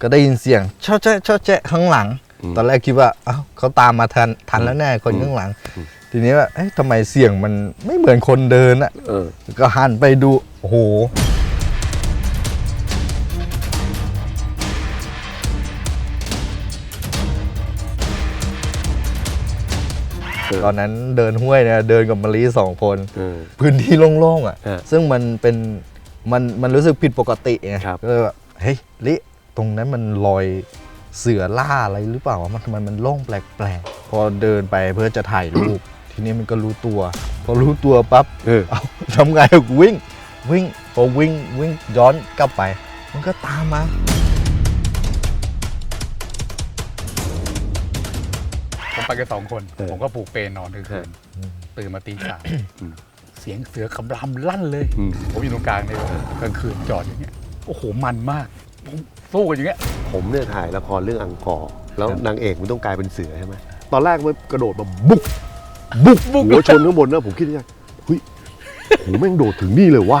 ก็ได้ยินเสียงเช่าแจ๊ะเช่าแจ๊ะข้างหลังอืมตอนแรกคิดว่าเอ้าเขาตามมาทันทันแล้วแน่คนข้างหลัง ทีนี้ว่าเอ๊ะทำไมเสียงมันไม่เหมือนคนเดินอะเออ ก็หันไปดูโอ้โห เออ ตอนนั้นเดินห้วยเนี่ยเดินกับมารีสองคน เออ พื้นที่โล่งๆอะ ฮะซึ่งมันเป็นมันมันรู้สึกผิดปกติไงครับ ก็เลยแบบเฮ้ยลิ ตรงนั้นมันรอยเสือล่าอะไรหรือเปล่าวะมันทำไมมันโล่งแปลกๆพอเดินไปเพื่อจะถ่ายรูป ทีนี้มันก็รู้ตัว พอรู้ตัวปั๊บเออเอาทำไงกูวิ่ง วิ่งพอวิ่งวิ่งย้อนกลับไป มันก็ตามมาผมไปกันสองคนเออผมก็ผูกเปลนอนกลางคืนอืมตื่นมาตีสามอืมเสียงเสือคำรามลั่นเลยอืมผมอยู่ตรงกลางในกลางคืนจอดอย่างเงี้ยโอ้โหมันมากผม สู้กันอย่างเงี้ย ผมเนี่ยถ่ายละครเรื่องอังกอร์แล้วนางเอกมันต้องกลายเป็นเสือใช่ไหมตอนแรกมันกระโดดมาบุกบุกบุก หัวชนข้างบนนะผมคิดในใจเฮ้ยโหแม่งโดดถึงนี่เลยวะ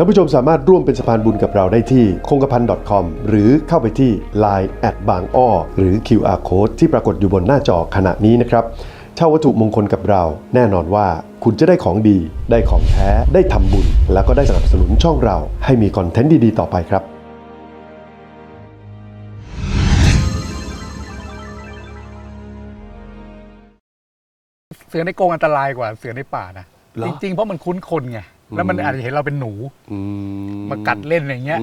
ท่านผู้ชมสามารถร่วมเป็นสะพานบุญกับเราได้ที่คงกระพัน .com หรือเข้าไปที่ Line แอดบางอ้อหรือ QR Code ที่ปรากฏอยู่บนหน้าจอขณะนี้นะครับเช่าวัตถุมงคลกับเรา แน่นอนว่าคุณจะได้ของดี ได้ของแท้ ได้ทำบุญ แล้วก็ได้สนับสนุนช่องเรา ให้มีคอนเทนต์ดี ๆ ต่อไปครับเสือในกรงอันตรายกว่าเสือในป่านะเหรอจริงๆ เพราะมันคุ้นคนไง แล้วมันอืมอาจจะเห็นเราเป็นหนูมากัดเล่นอย่างเงี้ย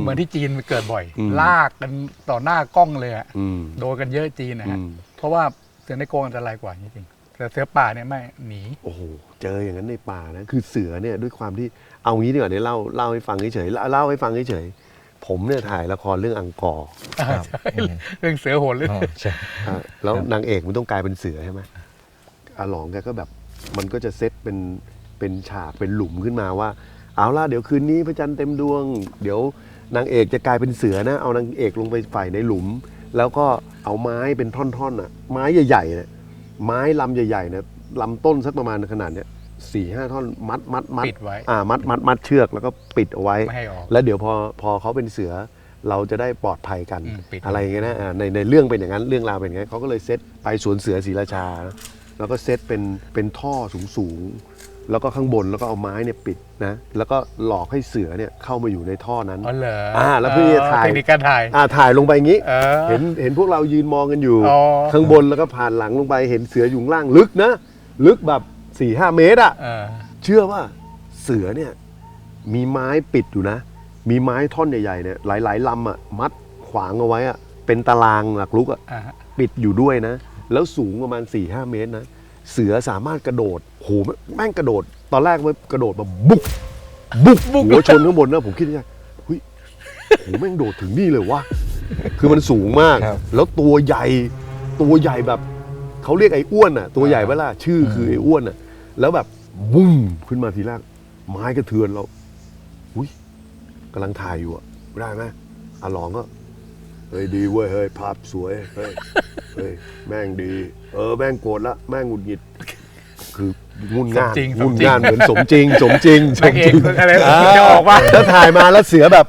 เหมือนที่จีนมันเกิดบ่อยอืมลากกันต่อหน้ากล้องเลยอะอืมโดนกันเยอะจีนนะฮะอืมเพราะว่าเสือในกรงอันตรายกว่าจริงๆแต่เสือป่าเนี่ยไม่หนีโอ้โหเจออย่างนั้นในป่านะคือเสือเนี่ยด้วยความที่เอางี้ดีกว่าเดี๋ยวเล่าเล่าให้ฟังเฉยๆเล่าเล่าให้ฟังเฉยๆผมเนี่ยถ่ายละครเรื่องอังกอร์ครับอืมเรื่องเสือโหนเรื่องอ๋อใช่อะแล้วนางเอกมันต้องกลายเป็นเสือใช่ไหมอาหลองแกก็แบบมันก็จะเซตเป็น เป็นฉากเป็นหลุมขึ้นมาว่า เอาล่ะเดี๋ยวคืนนี้พระจันทร์เต็มดวง เดี๋ยวนางเอกจะกลายเป็นเสือนะ เอานางเอกลงไปใส่ในหลุม แล้วก็เอาไม้เป็นท่อนๆอะ ไม้ใหญ่ๆเนี่ยไม้ลำใหญ่ๆเนี่ยลำต้นสักประมาณขนาดเนี้ยสี่ห้าท่อนมัดมัดมัดปิดไว้ อ่ามัดมัดมัดเชือกแล้วก็ปิดเอาไว้ ไม่ให้ออก แล้วเดี๋ยวพอพอเขาเป็นเสือเราจะได้ปลอดภัยกันอืมปิด อะไรอย่างเงี้ยนะอ่าในในเรื่องเป็นอย่างนั้นเรื่องราวเป็นอย่างนั้นเขาก็เลยเซตไปสวนเสือศรีราชานะแล้วก็เซตเป็นเป็นท่อสูงสูงๆ แล้วก็ข้างบนแล้วก็เอาไม้เนี่ยปิดนะแล้วก็หลอกให้เสือเนี่ยเข้ามาอยู่ในท่อนั้นอ๋อเหรออ่า แล้วเพื่อจะถ่ายเทคนิคการถ่ายอ่าถ่ายลงไปอย่างงี้ เออ เห็นเห็นพวกเรายืนมองกันอยู่ อ๋อข้างบนแล้วก็ผ่านหลังลงไปเห็นเสืออยู่ข้างล่างลึกนะ ลึกแบบ4ี่ห้าเมตรอะเออเชื่อว่าเสือเนี่ยมีไม้ปิดอยู่นะ มีไม้ท่อนใหญ่ๆเนี่ยหลายๆลำอะมัดขวางเอาไว้อะเป็นตารางหลักลุกอะอ่าฮะ ปิดอยู่ด้วยนะ แล้วสูงประมาณ4ี่ห้าเมตรนะ เสือสามารถกระโดดโหแม่งกระโดด ตอนแรกมันกระโดดมาบุกบุกหัวชนข้างบนนะผมคิดในใจเฮ้ยโหแม่งโดดถึงนี่เลยวะคือมันสูงมาก ครับ แล้วตัวใหญ่ตัวใหญ่แบบเขาเรียกไอ้อ้วนอะ ตัวใหญ่เวล่ะชื่อคือไอ้อ้วนอะ แล้วแบบวุ้มขึ้นมาทีแรกไม้กระเทือนเราอุ้ยกำลังถ่ายอยู่อะได้ไหมอาหลองก็เฮ้ยดีเว้ยเฮ้ยภาพสวยเฮ้ย เฮ้ยแม่งดี เออแม่งโกรธละแม่งหงุดหงิด คืองุนง่านสมจริง งุนสมจริงง่านเหมือนสมจริง สมจริงสนางมเอจริกงอะไรจะออกว่าแล้วถ่ายมาแล้วเสือแบบ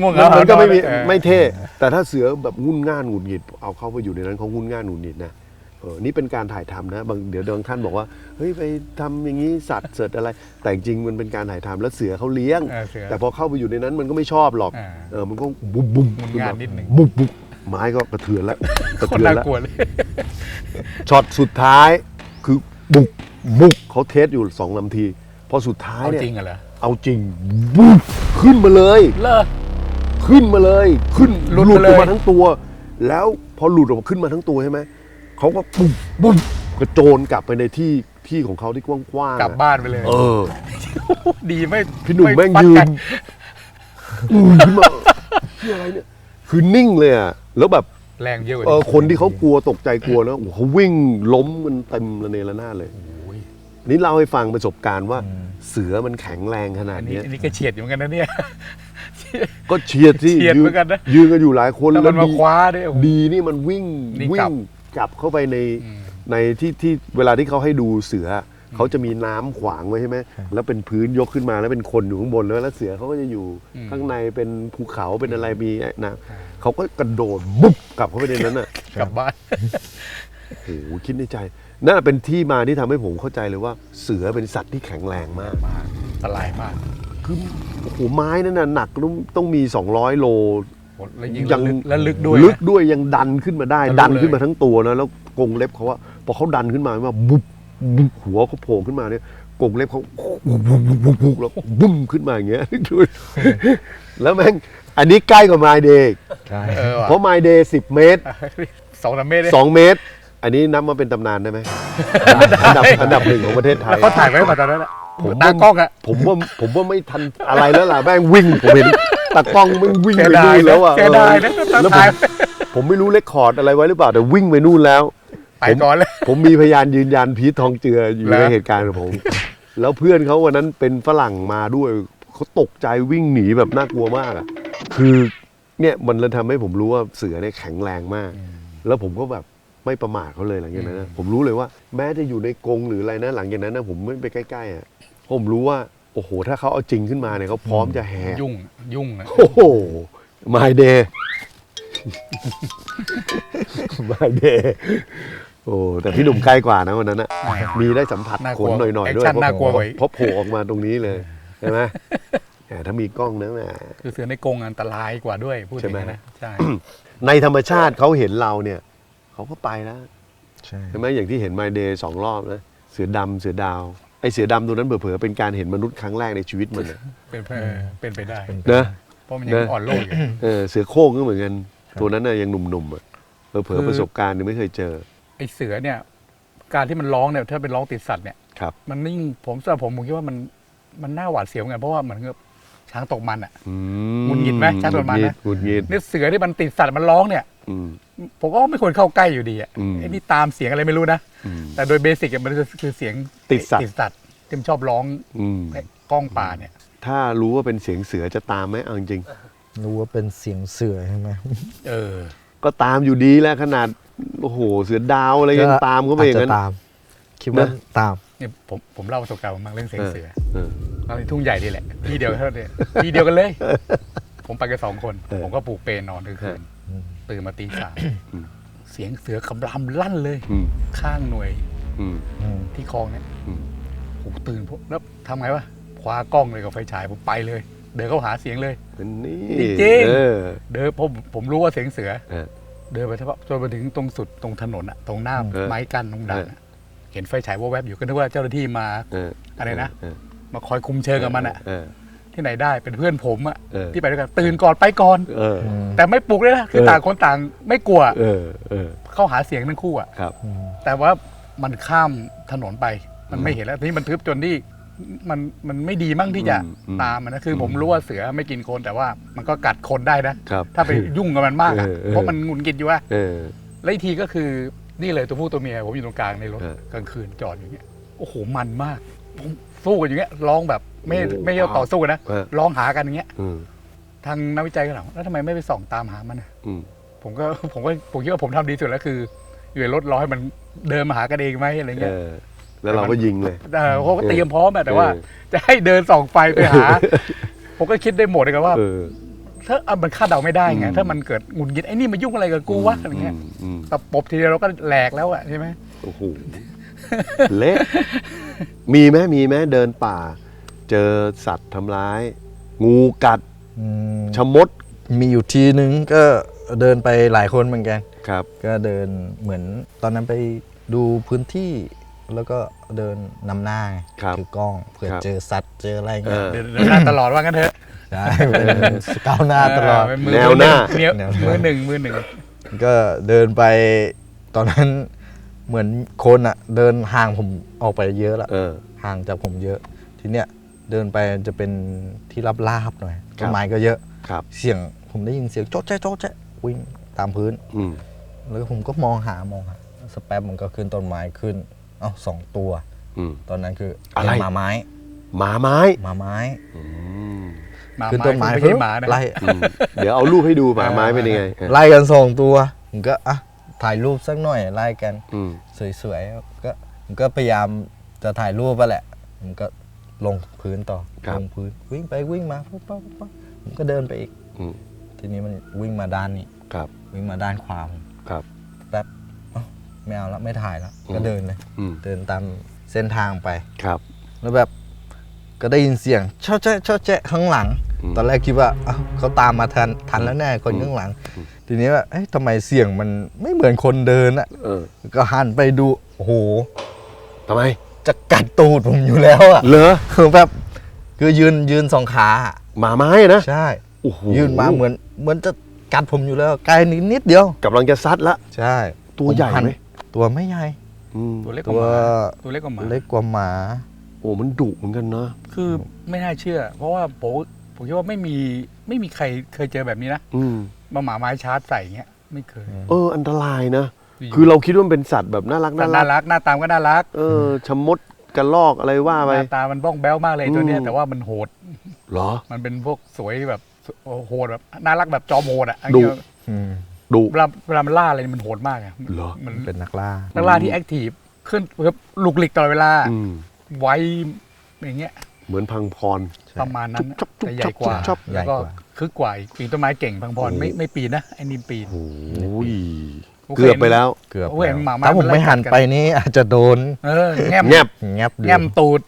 ง่วงเหมันมันก็ไม่มีเออไม่เท่ แต่ถ้าเสือแบบงุนง่านหงุดหงิดเอาเข้าไปอยู่ในนั้นเขางุนง่านหงุดหงิดนะเออนี่เป็นการถ่ายทำนะบางเดี๋ยวบางท่านบอกว่าเฮ้ยไปทำอย่างนี้สัตว์เสร็จอะไร แต่จริงๆมันเป็นการถ่ายทำแล้วเสือเขาเลี้ยง เออเสือ แต่พอเข้าไปอยู่ในนั้นมันก็ไม่ชอบหรอก อ่าเออมันก็บุบบุบงุนง่านนิดหนึ่ง บุบบุบ ไม้ก็กระเทือนแล้วกระคนเทือนน่าแล้วกลัวเลยช็อตสุดท้ายคือบุกบุกเขาเทสอยู่สองลำทีพอสุดท้ายเอาเนี่ยจริงเหรอเอาจริงบุบขึ้นมาเลย เลอขึ้นมาเลย ขึ้นหลุดหลุดไปอเลย อกมาทั้งตัว แล้วพอหลุดออกมาขึ้นมาทั้งตัวใช่ไหมเขาก็ปุ๊บปุ๊บกระโจนกลับไปในที่ที่ของเขาที่กว้างๆกลับอะบ้านไปเลยเออ ดีไม่พี่หนุ่มแม่งไปัดยืกันอือขึ้นมาเหี้ยอะไรเนี่ย คือนิ่งเลยอะ แล้วแบบแรงเยอะกว่าเออคนที่เขากลัวตกใจกลัวแล้วโอ้โหเขาวิ่งล้มกันเต็มระเนระนาดเลยโอ้ยนี่เล่าให้ฟังประสบการณ์ว่า เสือมันแข็งแรงขนาอัดนนี้เนี้ยอันนี้ก็เฉียดอยู่เหมือนกันนะเนี่ย ก็เฉียดที่เฉียดเหมือนกันนะ ยืนกันอยู่หลายคนแล้วมันมาดี คว้าด้วยโอ้โห ดีนี่มันวิ่งนี่วิ่กลับงกลับเข้าไปในอืม ในที่ที่เวลาที่เขาให้ดูเสืออ เขาจะมีน้ำขวางไว้ใช่ไหมแล้วเป็นพื้นยกขึ้นมาแล้วเป็นคนอยู่ข้างบนแล้วแล้วเสือเขาก็จะอยู่อืมข้างในเป็นภูเขาเป็นอะไรมีนะเขาก็กระโดดบุ๊บกลับเข้าไปในนั้นอะกลับบ้านโอ้โหคิดในใจนั่นนะเป็นที่มาที่ทำให้ผมเข้าใจเลยว่า เสือเป็นสัตว์ที่แข็งแรงมากมากอันตรายมากคือโอ้โหไม้นั่นน่ะหนักต้องต้องมี 200 โลโหแล้วยิงแล้วลึกแล้วลึกด้วยลึกนะด้วยยังดันขึ้นมาได้ทะลุดันขึ้นเลยมาทั้งตัวนะแล้วกรงเล็บเขาว่าพอเขาดันขึ้นมาว่าบุบบุบ หัวเขาโผล่ขึ้นมาเนี่ยกรงเล็บเขาบุบบุบบุบบุบบุบแล้วบุ้มขึ้นมาอย่างเงี้ยดูแล้วแม่งอันนี้ใกล้กว่าไมเดย์ใช่เออว่ะเพราะไมเดย์สิบเมตรสองสามเมตรเลยสองเมตร อันนี้นับมาเป็นตำนานได้ไหมอันดับอันดับหนึ่งของประเทศไทยเขาถ่ายไว้ป่ะตอนนั้นอะผมตากล้องอะผมว่าผมว่าไม่ทันอะไรแล้วล่ะแม่งวิ่งผมเห็นตากล้องมึงวิ่งเสียไปดายนู่นแล้วอะเสียดายนะเออตอนแล้วผถ่ายมผมไม่รู้เลคคอร์ดอะไรไว้หรือเปล่าแต่วิ่งไปนู่นแล้ว ไปก่อนเลย ผมมีพยานยืนยันพีททองเจืออยู่เหรอ ในเหตุการณ์กับผม แล้วเพื่อนเขาวันนั้นเป็นฝรั่งมาด้วยเขาตกใจวิ่งหนีแบบน่ากลัวมากอะคือเนี่ยมันเลยทำให้ผมรู้ว่าเสือเนี่ยแข็งแรงมาก แล้วผมก็แบบไม่ประมาทเขาเลยหลังจากนั้นนะผมรู้เลยว่า แม้จะอยู่ในกรงหรืออะไรนะ หลังจากนั้นนะผมไม่ไปใกล้ๆอะผมรู้ว่าโอ้โห ถ้าเขาเอาจริงขึ้นมาเนี่ยเขาพร้อมจะแหก ยุ่งยุ่งอะโอ้โห my day my day โอ้แต่พี่หนุ่มใกล้กว่านะวันนั้นนะมีได้สัมผัสน่ากขลัวนหน่อยๆด้วยแอคชั่นน่ากลัวกว่าอีกเพราะโผล่ออกมาตรงนี้เลยใช่ไหมแหมถ้ามีกล้องนะแหมคือเสือในกรงอันตรายกว่าด้วยพูดใช่ถึงไหมนะใช่ในธรรมชาติเขาเห็นเราเนี่ยเขาก็ไปแล้วใช่ใช่ไหมอย่างที่เห็น my day สองรอบนะเสือดำเสือดาวไอเสือดำตัวนั้นเผลอๆเป็นการเห็นมนุษย์ครั้งแรกในชีวิตมันนะเป็นไปเป็นไปได้นะเพราะมันยังนะอ่อนโลกอยู่เออเสือโคร่งก็เหมือนกันตัวนั้นน่ะยังหนุ่มๆอะเผลอคือๆประสบการณ์ยังไม่เคยเจอ ไอเสือเนี่ย การที่มันร้องเนี่ยถ้าเป็นร้องติดสัตว์เนี่ยครับ มันนิ่งผมสำหรับผมผมคิดว่ามันมันน่าหวาดเสียวเหมือนกันเพราะว่าเหมือนกับช้างตกมันอะ อืหงุดหงิดไหมชักโดนมานะหงุดหงิดเนี่ยเสือที่มันติดสัตว์มันร้องเนี่ย อืม ผมก็ไม่ควรเข้าใกล้อยู่ดีอะอืม ไอ้นี่ตามเสียงอะไรไม่รู้นะ อืม แต่โดยเบสิกอะมันคือเสียงติดสัตว์ ติดสัตว์ที่มันชอบร้องอืมไอ้กล้องป่าเนี่ย ถ้ารู้ว่าเป็นเสียงเสือจะตามไหมเอาจริงรู้ว่าเป็นเสียงเสือใช่ไหม เออ ๆก็ตามอยู่ดีแล้วขนาด โอ้โหเสือดาวอะไรยังตามเขาไปอย่างนั้นจจะตาม คิดว่านะตามเนี่ยผมผมเล่าประสบการณ์ผมบ้างเรื่องเสียงเสือเออเราในทุ่งใหญ่นี่แหละที่เดียวเท่านี้ที่เดียวกันเลย ผมไปกันสองคนเออผมก็ปลูกเปรนนอนกลางคืนอืมตื่นมาตีสามอืมเสียงเสือคำรามลั่นเลยอืมข้างหน่วยอืมอืมที่คลองเนี่ยอืมผมตื่นพวกแล้วทำไงวะคว้ากล้องเลยกับไฟฉายผมไปเลย เดินเข้าหาเสียงเลยเป็นนี่จริงๆเออเดินผมผมรู้ว่าเสียงเสือ เออเดินไปเฉพาะจนไปถึงตรงสุดตรงถนนอะตรงหน้าเออไม้กั้นตรงด่านอะเห็นไฟฉายว่าแวบๆอยู่ก็นึกว่าเจ้าหน้าที่มาเออ อะไรนะ เออมาคอยคุมเชิงกับมันอะเออ ที่ไหนได้เป็นเพื่อนผมอะเออ ที่ไปด้วยกันตื่นก่อนไปก่อน เอออืมแต่ไม่ปลุกเลยนะคือเออ ต่างคนต่างไม่กลัวเออ เออ เข้าหาเสียงทั้งคู่อะครับอืมแต่ว่ามันข้ามถนนไปมันไม่เห็นแล้วทีนี้มันทึบจนที่ มันมันไม่ดีมั่งที่จะอืมอืมตามมันนะคือผมรู้ว่าเสือไม่กินคนแต่ว่ามันก็กัดคนได้นะ ครับถ้าไปยุ่งกับมันมากอะเออเออ เพราะมันหงุนกินอยู่ว่าเออ แล้วอีกทีก็คือนี่เลยตัวผู้ตัวเมียผมอยู่ตรงกลางในรถเออกลางคืนจอดอย่างเงี้ยโอ้โหมันมากผมสู้กันอย่างเงี้ยร้องแบบไม่โอ้ไม่ใช่ต่อสู้กันนะเออ ร้องหากันอย่างเงี้ยอืมทางนักวิจัยก็ถามว่าแล้วทำไมไม่ไปส่องตามหามันอะ อืม ผมก็ผมก็ผมคิดว่าผมทำดีสุดแล้วคืออยู่ในรถรอให้มันเดินมาหากันเองไหมอะไรเอเงี้ยอ แล้วเราก็ยิงเลยเออเขาก็เตรียมพร้อมอะแต่ว่าเออจะให้เดินส่องไฟไปหา ผมก็คิดได้หมดเลยครับว่า เออ ถ้าอะมันคาดเดาไม่ได้ไง อืม ถ้ามันเกิดหงุนงิดไอ้นี่มายุ่งอะไรกับกูวะอะไรเงี้ยมอืมแต่ปบทีเดียวเราก็แหลกแล้วอะใช่ไหมโอ้โหเละมีไหมมีไหมเดินป่า เจอสัตว์ทำร้าย งูกัดอืมชะมดมีอยู่ทีนึงก็เดินไปหลายคนเหมือนกัน ครับ ก็เดินเหมือนตอนนั้นไปดูพื้นที่ แล้วก็เดินนำหน้าไงครับถือกล้องเผื่อครับเจอสัตว์เจออะไรเอเงี้ยอเดินเดินหน้าตลอดว่างั้นเถอะใช่เป็นก้าวหน้าตลอด เเป็นมืแนวหน้ามือแนวหน้า มือหนึ่งมือหนึ่งก็เดินไปตอนนั้นเหมือนคนอะเดินห่างผมออกไปเยอะแล้วเออ ห่างจากผมเยอะ ทีเนี้ยเดินไปจะเป็นที่ราบๆหน่อยครัต้บนไม้ก็เยอะ ครับเสียงผมได้ยินเสียงโจ๊ะแจ๊ะโจ๊ะแจ๊ะวิ่งตามพื้น อืม แล้วผมก็มองหามองหาสกแป๊บมันก็ขึ้นต้นไม้ขึ้น เอ้าสองตัว อืม ตอนนั้นคืออะไรหมาไม้หมาไม้หมาไม้อืมหมาขึ้นไม้ต้นไม้ไม่ใช่หมานะไล่อืมเดี๋ยวเอารูปให้ดูหมาไม้เป็นยังไงอะไล่กันสองตัวผมก็อะถ่ายรูปสักหน่อยไล่กัน อืม สวยๆ ก็ผมก็พยายามจะถ่ายรูปไปแหละผมก็ลงพื้นต่อ ครับ ลงพื้นวิ่งไปวิ่งมาปุ๊บปั๊บปุ๊บปั๊บผมก็เดินไปอีก อืมทีนี้มันวิ่งมาด้านนี้ ครับ วิ่งมาด้านขวาผมครับแป๊บเอ้า ไม่เอาแล้วไม่ถ่ายแล้วอืมก็เดินเลย อืม เดินตามเส้นทางไป ครับ แล้วแบบก็ได้ยินเสียงเช่าแจ๊ะเช่าแจ๊ะข้างหลัง อืมตอนแรกคิดว่าเอ้าเขาตามมาทันทันแล้วแน่คนข้างหลังอืมทีนี้ว่าเอ๊ะทำไมเสียงมันไม่เหมือนคนเดินอะเออก็หันไปดูโอ้โหทำไม จะกัดตูดผมอยู่แล้วอะเหรอคือแบบคือยืนยืนสองขาอะหมาไม้นะใช่ โอ้โหยืนมาเหมือนเหมือนจะกัดผมอยู่แล้วใกล้นิดนิดเดียว กำลังจะซัดละ ใช่ตัวใหญ่ไหมผหัน ตัวไม่ใหญ่อืมตัวเล็กกตัว่าวหมาตัวเล็กกว่าหมาเล็กกว่าหมา โอ้มันดุเหมือนกันนะ คือไม่น่าเชื่อ เพราะว่าผมผมคิดว่าไม่มีไม่มีใครเคยเจอแบบนี้นะอืม มาหมาไม้ชาร์จใส่อย่างเงี้ยไม่เคยเออ อันตรายนะ คือเราคิดว่ามันเป็นสัตว์แบบน่ารักแต่น่าน่ารักรักหน้าตามก็น่ารักเออชะมดกระลอกอะไรว่าหไป น้าตามันบ้องแบ้วมากเลยตัวเนี้ยอืม แต่ว่ามันโหด เหรอ มันเป็นพวกสวยแบบโหดแบบน่ารักแบบจอมโหดอะดุ อืม ดุเวลาเวลามันล่าอะไรมันโหดมากอะเหรอมันเป็นนักล่านักล่าที่แอคทีฟขึ้นแบบลุกหลิกตลอดเวลาอืมไวอย่างเงี้ย เหมือนพังพรใช่ประมาณนั้นจุ๊บจุ๊บแต่ใหญ่กว่าจุ๊บใหญ่แล้วก็กว่า คึกกว่าอีกปีนต้นไม้เก่งพังพรไม่ไม่ปีนนะไอ้นิมปีน โอ้ยผมเคยเกือบไปแล้ว เกือบโอ้ยแล้วหมาม้าถ้าผมมันไล่ไม่หันกัดกันไปนี่อาจจะโดนเออแง้มแงบแงบอยู่แง้มตูด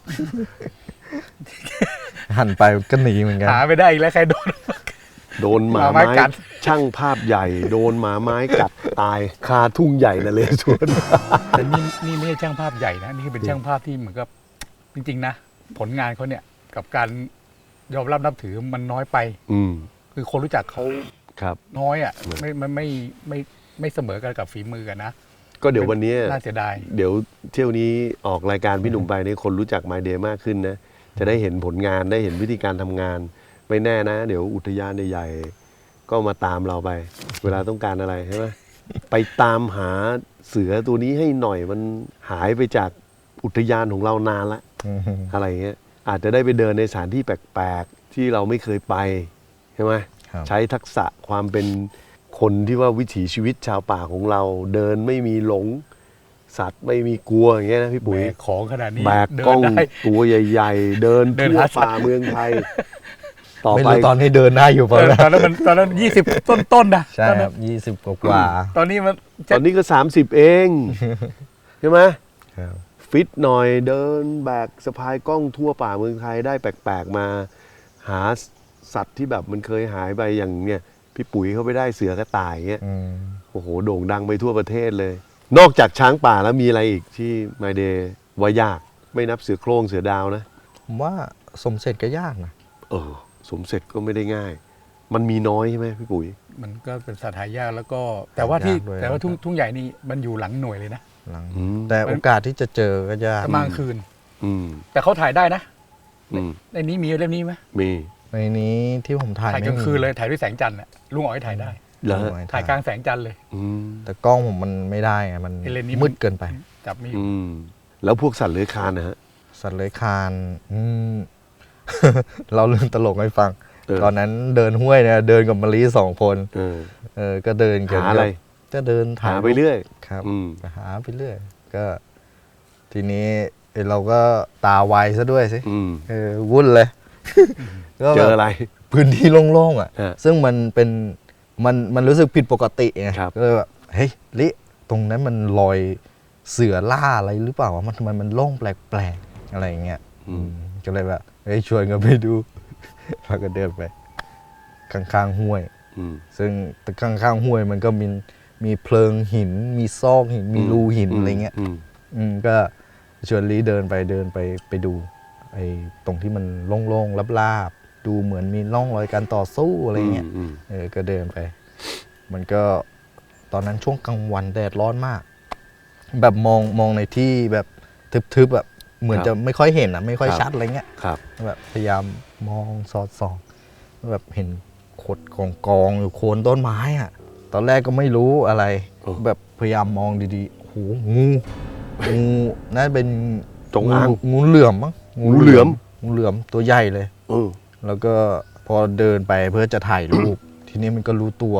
หันไปก็หนีเหมือนกันหาไม่ได้อีกแล้วใครโดน โดนหมาหมาไม้ไม้กัด ช่างภาพใหญ่ โดนหมาไม้กัดตายคาทุ่งใหญ่นะเลยชวน แต่นี่นี่ไม่ใช่ช่างภาพใหญ่นะ นี่คือเป็นช่างภาพที่เหมือนกับจริง ๆ นะ ผลงานเขาเนี่ยกับการยอมรับนับถือมันน้อยไป อืมคือคนรู้จักเขาครับ น้อยอะเหมือนไม่ไม่ไม่ไม่ไม่เสมอกันกับฝีมือกันนะก็เดี๋ยววันนี้น่าเสียดาย เดี๋ยวเที่ยวนี้ออกรายการพี่หนุ่มไปนี่คนรู้จัก My Day มากขึ้นนะ จะได้เห็นผลงานได้เห็นวิธีการทำงาน ไม่แน่นะ เดี๋ยวอุทยานใหญ่ๆก็มาตามเราไป เวลาต้องการอะไรใช่ไหมไปตามหาเสือตัวนี้ให้หน่อยมันหายไปจากอุทยานของเรานานละอืมอะไรเงี้ยอาจจะได้ไปเดินในสถานที่แปลกๆ ที่เราไม่เคยไปใช่ไหมครับใช้ทักษะความเป็นคนที่ว่าวิถีชีวิตชาวป่าของเรา เดินไม่มีหลงสัตว์ไม่มีกลัวอย่างเงี้ยนะพี่ปุ๋ยแบกของขนาดนี้แบกเดิกล้อนงได้ตัวใหญ่ ๆ เดินเดินทั่วหาสัตว์ป่าเมืองไทย ต่อไม่ไปรู้ตอนนี้เดินได้อยู่เปเอล่าอนะตอนนั้นมันตอนนั้นยี่สิบต้นต้นๆนะใช่ตอนคนั้รันบยี่สิบกว่าตอนนี้มันตอนนี้ก็ 30 เองใช่ไหมๆครับ ฟิตหน่อยเดินแบกสะพายกล้องทั่วป่าเมืองไทยได้แปลกๆมา หาสัตว์ที่แบบมันเคยหายไปอย่างเนี่ยพี่ปุ๋ยเขาไปได้เสือกระต่ายเงี้ยอืมโอ้โหโด่งดังไปทั่วประเทศเลย นอกจากช้างป่าแล้วมีอะไรอีกที่มาเดย์ว่ายากไม่นับเสือโคร่งเสือดาวนะผมว่าสมเสร็จก็ยากนะ เออ สมเสร็จก็ไม่ได้ง่าย มันมีน้อยใช่ไหมพี่ปุ๋ย มันก็เป็นสัตว์หายากแล้วก็ แต่ว่าที่หายากด้วย แต่ว่าทุ่งทุ่งใหญ่นี่มันอยู่หลังหน่วยเลยนะ หลังอืม แต่โอกาสที่จะเจอก็ยากประมาณคืน อืมแต่เขาถ่ายได้นะ อืมในนี้มีเล่มนี้ไหมมีในนี้ที่ผมถ่ายถ่ายกไม่ลางมีคืนเลยถ่ายด้วยแสงจันทร์น่ะลุงอ๋อยถ่ายได้เหรอไม่ถ่ายกลางแสงจันทร์เลย อืมแต่กล้องผมมันไม่ได้ไงมันไอ้เลนส์นี้มืดเกินไป จับไม่อยู่อืมแล้วพวกสัตว์เลื้อยคลานนะฮะสัตว์เลื้อยคลานอืม เราเรื่องตลกให้ฟัง เออ ตอนนั้นเดินห้วยเนี่ยเดินกับมะลิสองคน เออ เออก็เดินกันหาอะไร ก็เดินถ่าหายไปเรื่อย ครับ อืม หาไปเรื่อย ก็ ทีนี้เอ้ยเราก็ตาไวซะด้วยสิอืม เออวุ่นเลยก็เจแบบ ออะไร พื้นที่โล่งๆอะ ฮะซึ่งมันเป็นมันมันรู้สึกผิดปกติไงครับ ก็เลยแบบเฮ้ยลิตรงนั้นมันรอยเสือล่าอะไรหรือเปล่าวะมันทำไมมันโล่งแปลกๆอะไรอย่างเงี้ยอืม ก็เลยแบบเฮ้ยชวนกันไปดูแล้วก็เดินไปข้างๆห้วยอืมซึ่งข้างๆห้วยมันก็มีมีเพลิงหิน มีซอกหิน มีรูหินอะไรเงี้ยมอืมก็ชวนลีเดินไปเดินไปไปดู ไอ้ตรงที่มันโล่งๆลาบๆดูเหมือนมีร่องรอยการต่อสู้อะไรเงี้ยอืมเออก็เดินไป มันก็ตอนนั้นช่วงกลางวันแดดร้อนมาก แบบมองมองในที่แบบทึบๆแบบ เหมือนจะไม่ค่อยเห็นอะไม่ค่อยชัดอะไรเงี้ยครับแบบพยายามมองสอดส่องแบบเห็นขดกองกองๆอยู่โคนต้นไม้อะตอนแรกก็ไม่รู้อะไรโอ้แบบพยายามมองดีๆโอ้โหงูงูน่าจะเป็นจงอางงูงูเหลือมมั้งงูเหลือมงูเหลือมตัวใหญ่เลยเออแล้วก็พอเดินไปเพื่อจะถ่ายรูป ทีนี้มันก็รู้ตัว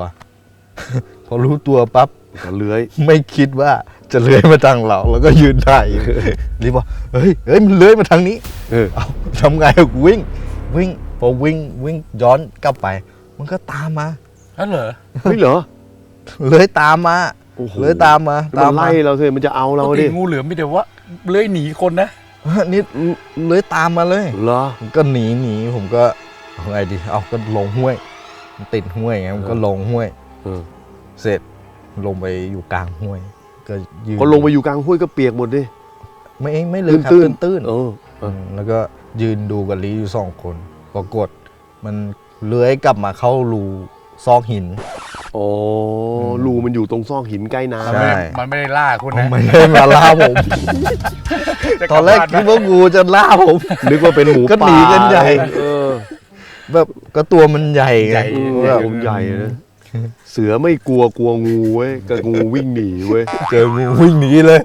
พอรู้ตัวปั๊บก็เลื้อย ไม่คิดว่า จะเลื้อยมาทางเรา แล้วก็ยืนถ่ายอยู่รีบว่าเฮ้ยเฮ้ยมันเลื้อยมาทางนี้เออเอาทำไงอะวิ่ง วิ่งพอวิ่งวิ่งย้อนกลับไป มันก็ตามมานั่นเหรอเฮ้ยเหรอเลื้อยตามมาโอ้โหเลื้อยตามมาแล้วตามัมนมาไล่เราเลยมันจะเอาเราปกดิติงูเหลือมมีแต่ว่าเลื้อยหนีคนนะ นี่เลื้อยตามมาเลย เหรอ ผมก็หนีหนีผมก็เอาไงดีเอาก็ลงห้วยมันติดห้วยไงผมก็ลงห้วย เออ เสร็จลงไปอยู่กลางห้วย ก็ยืนพอลงไปอยู่กลางห้วยก็เปียกหมดดิ ไม่ไม่เลยครับตื้ตื้นนๆตื้นเออๆมแล้วก็ยืนดูกับลีอยู่สองคนปรากฏมันเลื้อยกลับมาเข้ารูซอกหิน โอ้รูมันอยู่ตรงซอกหินใกล้น้มันใช่ไม่ได้มันไม่ได้ล่าคุณนะไม่ได้มาล่าผม จะตอนแรกลับคิดบ้าว่างูจะล่าผมำนึกว่าเป็นหมูก็หนีป่ากันใหญ่ เออ แบบก็ตัวมันใหญ่ไงใหญ่อืมแบบตัวใหญ่นะ เสือไม่กลัวกลัวงูเว้ยกับงูวิ่งหนีเว้ยเจองูวิ่งหนีเลย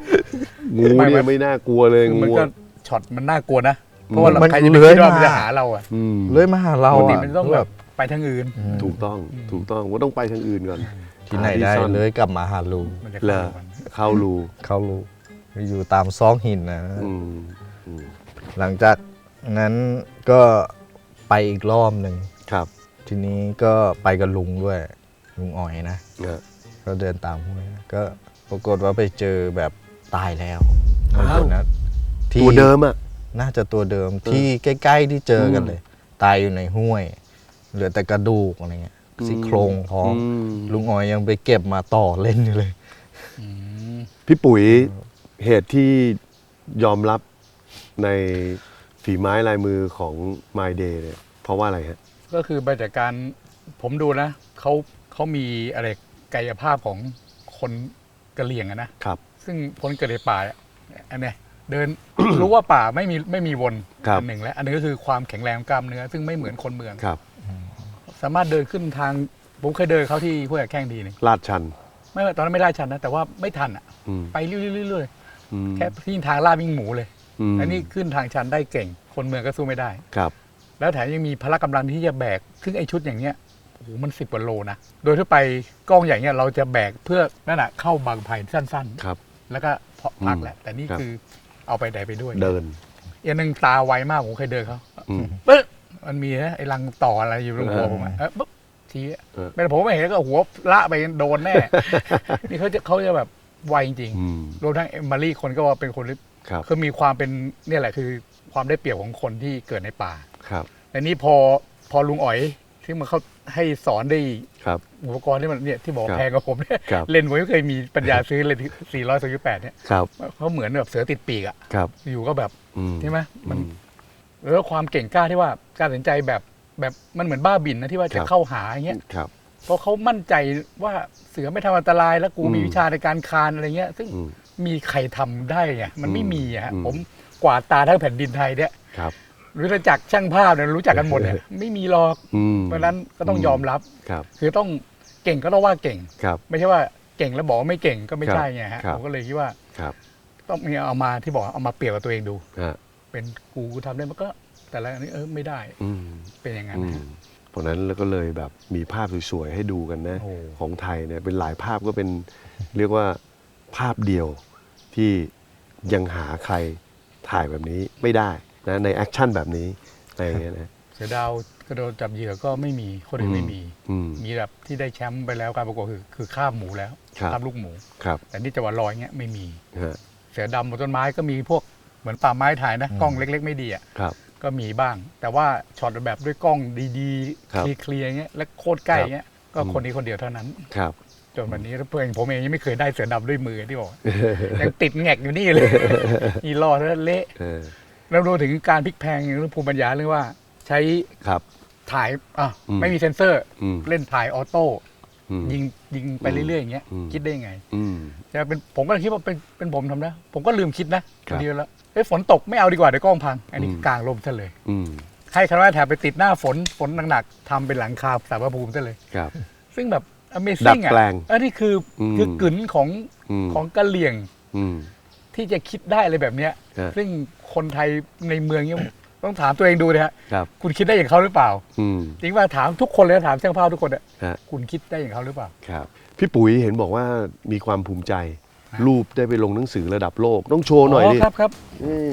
งูเนี่ยไม่น่ากลัวเลยคืองูมันก็อะช็อตมันน่ากลัวนะเพราะว่าเรามันใครจะไปเลื้อยคิดว่ามันมาจะหาเราอะอืมเลื้อยมาหาเราปกติอะมันต้องแบบไปทางอื่นอืมถูกต้องถูกต้องว่าต้องไปทางอื่นก่อนที่ไหนได้ซ่อนเลื้อยกลับมาหารูมันจะเหรเข้าอมันเข้ารูเข้ารูอยู่ตามซอกหินนะอืมอืมหลังจากนั้นก็ไปอีกรอบหนึ่งครับ ทีนี้ก็ไปกับลุงด้วย ลุงอ๋อยนะนะก็เดินตามห้วยนะก็ปรากฏว่าไปเจอแบบตายแล้วอ้าวคนนั้นที่ตัวเดิมอะ น่าจะตัวเดิมที่ใกล้ ๆที่เจอกันอืมเลย ตายอยู่ในห้วย เหลือแต่กระดูกอะไรเงี้ยซี่โครงท้อง อืม ลุงอ๋อยยังไปเก็บมาต่อเล่นอยู่เลยอืมพี่ปุ๋ยเหตุที่ยอมรับในฝีไม้ลายมือของ My Day เนี่ยเพราะว่าอะไรฮะ ก็คือไปจากการผมดูนะ เขา เขามีอะไรกายภาพของคนกะเหรี่ยงอะนะครับ ซึ่งคนเกิดในป่าอะอันเนี้ยเดิน รู้ว่าป่าไม่มีไม่มีวนครับ อันหนึ่งแล้วอันนึงก็คือความแข็งแรงของกล้ามเนื้อ ซึ่งไม่เหมือนคนเมือง ครับ สามารถเดินขึ้นทางผมเคยเดินเขาที่ห้วยแข้งดีนี่ลาดชัน ไม่ตอนนั้นไม่ได้ชันนะ แต่ว่าไม่ทันอะ อืมไปเรื่อยอืมๆแค่ที่ทางลาดวิ่งหมูเลย มอันนี้ขึ้นทางชันได้เก่ง คนเมืองก็สู้ไม่ได้ ครับ แล้วแถมยังมีพละกำลังที่จะแบกซึ่งไอชุดอย่างเนี้ย โอ้โหมันสิบกว่าโลนะ โดยทั่วไปกล้องอย่างเงี้ยเราจะแบกเพื่อนั่นแหะเข้าบางไผ่สั้นครับ ๆ แล้วก็เพาะพักอืมแหละ แต่นี่ครับ คือเอาไปไหนไปด้วยเดิน อีกอันหนึ่งตาไวมากผมเคยเดินเขาอืมปึ๊บมันมีนะไอ้รังต่ออะไรอยู่ตรงหัวผมอะเออปึ๊บทีเออ ไม่ผมไม่เห็นแล้วก็หัวละไปโดนแน่ นี่เขาจะเขาจะแบบไวจริงอืมๆรวมทั้งเอมมารีคนก็ว่าเป็นคนที่ครับคือมีความเป็นเนี่ยแหละคือความได้เปรียบของคนที่เกิดในป่า ครับแต่นี่พอพอลุงอ๋อยที่มันเขา ให้สอนได้ครับอุปกรณ์ที่มันเนี่ยที่บอกครับแพงกว่าผมเนี่ยครับเล่นผมไม่เคยมีปัญญาซื้อเลยสี่ร้อยสี่แปดเนี่ยครับเขาเหมือนแบบเสือติดปีกอะครับอยู่ก็แบบอืมใช่ไหมมันอืมแล้วความเก่งกล้าที่ว่าการตัดสินใจแบบแบบมันเหมือนบ้าบินนะที่ว่าคจะรับเข้าหาอย่างเงี้ยครับเพราะเขามั่นใจว่าเสือไม่ทำอันตราย แล้วกูอืมมีวิชาในการคานอะไรเงี้ย ซึ่งอืมมีใครทำได้ไงมันไม่อืมมีอะฮะอืมผมกวาดตาทั้งแผ่นดินไทยเนี่ยครับ รู้จักช่างภาพเนี่ยรู้จักกันหมดเนี่ยไม่มีหรอกอืมเพราะฉะนั้นก็ต้องยอมรับ ครับ คือต้องเก่งก็ต้องว่าเก่ง ครับ ไม่ใช่ว่าเก่งแล้วบอกว่าไม่เก่งก็ไม่ใช่ไงฮะครับ ผมก็เลยคิดว่า ครับต้องมีเอามาที่บอกเอามาเปรียบกับตัวเองดู ฮะเป็นกูกูทำได้มันก็ แต่ละอันนี้เออไม่ได้อืมเป็นอย่างนั้นอืนะมฮะ เพราะฉะนั้นแล้วก็เลยแบบมีภาพสวยๆให้ดูกันนะ โอ้ ของไทยเนี่ยเป็นหลายภาพก็เป็นเรียกว่าภาพเดียวที่ยังหาใครถ่ายแบบนี้ไม่ได้ นะในแอคชั่นแบบนี้อะไรอย่างเงี้ยนะ เสือดาวกระโดดจับเหยื่อก็ไม่มีคนอื่นไม่มี อืมมีแบบที่ได้แชมป์ไปแล้วการประกวดคือคือข้ามหมูแล้วครับ ข้ามลูกหมู ครับแต่นี่จังหวัดลอยเงี้ยไม่มี ฮะเสือดำบนต้นไม้ก็มีพวกเหมือนป่าไม้ถ่ายนะอืมกล้องเล็ก ๆ ไม่ดีอะครับ ก็มีบ้าง แต่ว่าช็อตแบบด้วยกล้องดีครับๆเคลียร์ๆเงี้ยและโคตรใกล้ครับเงี้ยก็คนนี้คนเดียวเท่านั้น ครับ จนวันนี้เพื่อนผมเองยังไม่เคยได้เสือดำด้วยมือที่บอก ยังติดแงกอยู่นี่เลย อีรอดแล้วเละ เออ แล้วรวมถึงการพลิกแพลงเรื่องภูมิปัญญาเรื่องว่า ใช้ครับ ถ่ายอะอืมไม่มีเซ็นเซอร์ อืม เล่นถ่ายออโต้อืม ยิงยิงไปเรื่อยๆอย่างเงี้ยอืม คิดได้ยังไงอืม จะเป็นผมก็คิดว่าเป็นเป็นผมทำนะ ผมก็ลืมคิดนะครับเดียวแล้วเอ้ยฝนตกไม่เอาดีกว่าเดี๋ยวกล้องพัง อันนี้อืมกลางลมซะเลย อืมให้คณะแถบไปติดหน้าฝนฝนหนักๆทำเป็นหลังคาสารพระภูมิได้เลย ครับ ซึ่งแบบ ดัด Amazing อะแปลงเออนี่คืออมคือกึ๋นของอืมของกะเหลี่ยง อืม ที่จะคิดได้อะไรแบบเนี้ยฮะซึ่งคนไทยในเมืองเนี่ยต้องถามตัวเองดูนะฮะครับ คุณคิดได้อย่างเขาหรือเปล่า อืมจริงว่าถามทุกคนเลยนะถามช่างภาพทุกคนอะฮะคุณคิดได้อย่างเขาหรือเปล่า ครับ พี่ปุ๋ยเห็นบอกว่ามีความภูมิใจ รูปได้ไปลงหนังสือระดับโลก ต้องโชว์หน่อยดิครับครับ อืม